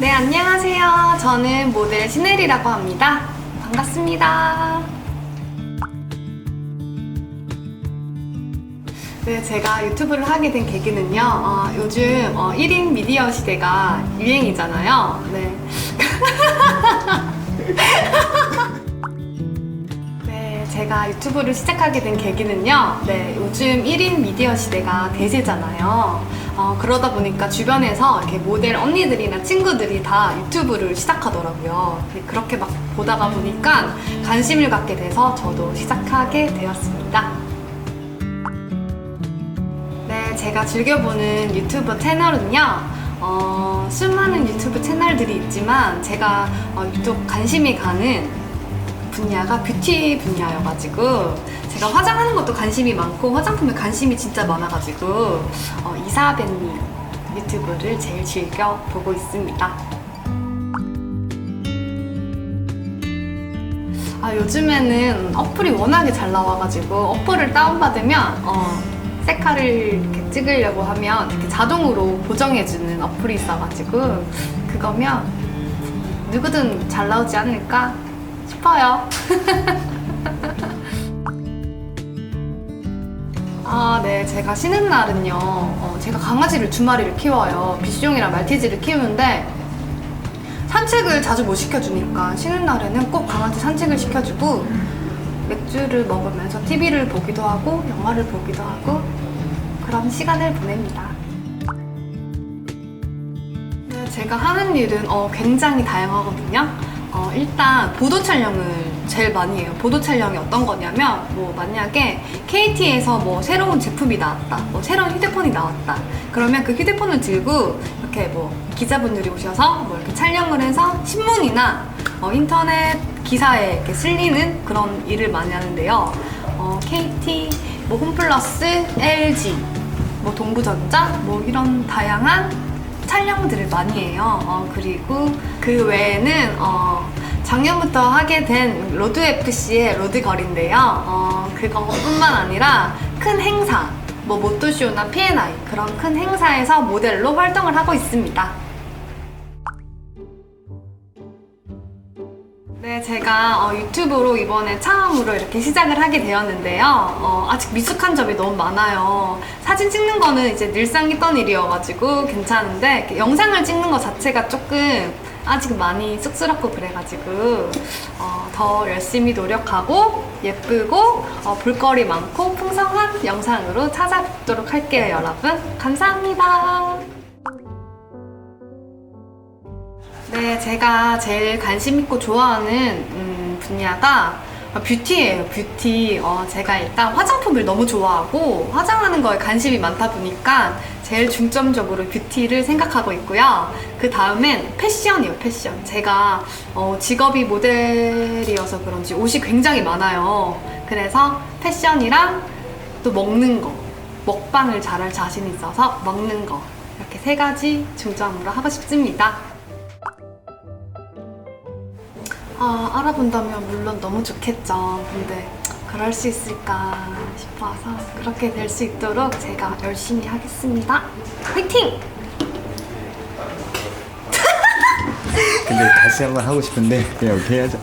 네, 안녕하세요. 저는 모델 신혜리라고 합니다. 반갑습니다. 네, 제가 유튜브를 하게 된 계기는요, 어, 요즘 어, 1인 미디어 시대가 유행이잖아요. 네. 네, 제가 유튜브를 시작하게 된 계기는요, 네, 요즘 1인 미디어 시대가 대세잖아요. 어, 그러다 보니까 주변에서 이렇게 모델 언니들이나 친구들이 다 유튜브를 시작하더라고요. 네, 그렇게 막 보다가 보니까 관심을 갖게 돼서 저도 시작하게 되었습니다. 네, 제가 즐겨보는 유튜브 채널은요, 어, 수많은 유튜브 채널들이 있지만 제가 어, 유독 관심이 가는 분야가 뷰티 분야여가지고 제가 화장하는 것도 관심이 많고 화장품에 관심이 진짜 많아가지고 어, 이사벨님 유튜브를 제일 즐겨 보고 있습니다. 아, 요즘에는 어플이 워낙에 잘 나와가지고 어플을 다운받으면 어, 셀카를 이렇게 찍으려고 하면 이렇게 자동으로 보정해주는 어플이 있어가지고 그거면 누구든 잘 나오지 않을까 싶어요. 아, 네. 제가 쉬는 날은요, 어, 제가 강아지를 두 마리를 키워요. 비숑이랑 말티즈를 키우는데, 산책을 자주 못 시켜주니까 쉬는 날에는 꼭 강아지 산책을 시켜주고, 맥주를 먹으면서 TV를 보기도 하고, 영화를 보기도 하고, 그런 시간을 보냅니다. 네, 제가 하는 일은 어, 굉장히 다양하거든요. 어, 일단 보도 촬영을 제일 많이 해요. 보도 촬영이 어떤 거냐면 뭐 만약에 KT에서 뭐 새로운 제품이 나왔다, 뭐 새로운 휴대폰이 나왔다. 그러면 그 휴대폰을 들고 이렇게 뭐 기자분들이 오셔서 뭐 이렇게 촬영을 해서 신문이나 어, 인터넷 기사에 이렇게 실리는 그런 일을 많이 하는데요. 어, KT, 뭐 홈플러스, LG, 뭐 동부전자, 뭐 이런 다양한 촬영들을 많이 해요. 어, 그리고 그 외에는 어, 작년부터 하게 된 로드 FC의 로드 거리인데요. 어, 그것뿐만 아니라 큰 행사, 뭐 모토쇼나 P&I 그런 큰 행사에서 모델로 활동을 하고 있습니다. 네, 제가 어, 유튜브로 이번에 처음으로 이렇게 시작을 하게 되었는데요. 어, 아직 미숙한 점이 너무 많아요. 사진 찍는 거는 이제 늘상 있던 일이어가지고 괜찮은데 영상을 찍는 것 자체가 조금 아직 많이 쑥스럽고 그래가지고 어, 더 열심히 노력하고 예쁘고 어, 볼거리 많고 풍성한 영상으로 찾아뵙도록 할게요, 여러분. 감사합니다. 네, 제가 제일 관심 있고 좋아하는 음, 분야가 뷰티예요, 뷰티. 어, 제가 일단 화장품을 너무 좋아하고 화장하는 거에 관심이 많다 보니까 제일 중점적으로 뷰티를 생각하고 있고요. 그 다음엔 패션이요, 패션. 제가 어, 직업이 모델이어서 그런지 옷이 굉장히 많아요. 그래서 패션이랑 또 먹는 거, 먹방을 잘할 자신 있어서 먹는 거. 이렇게 세 가지 중점으로 하고 싶습니다. 아, 알아본다면 물론 너무 좋겠죠. 근데 그럴 수 있을까 싶어서 그렇게 될 수 있도록 제가 열심히 하겠습니다. 화이팅! 근데 다시 한번 하고 싶은데 그냥 오케이 하자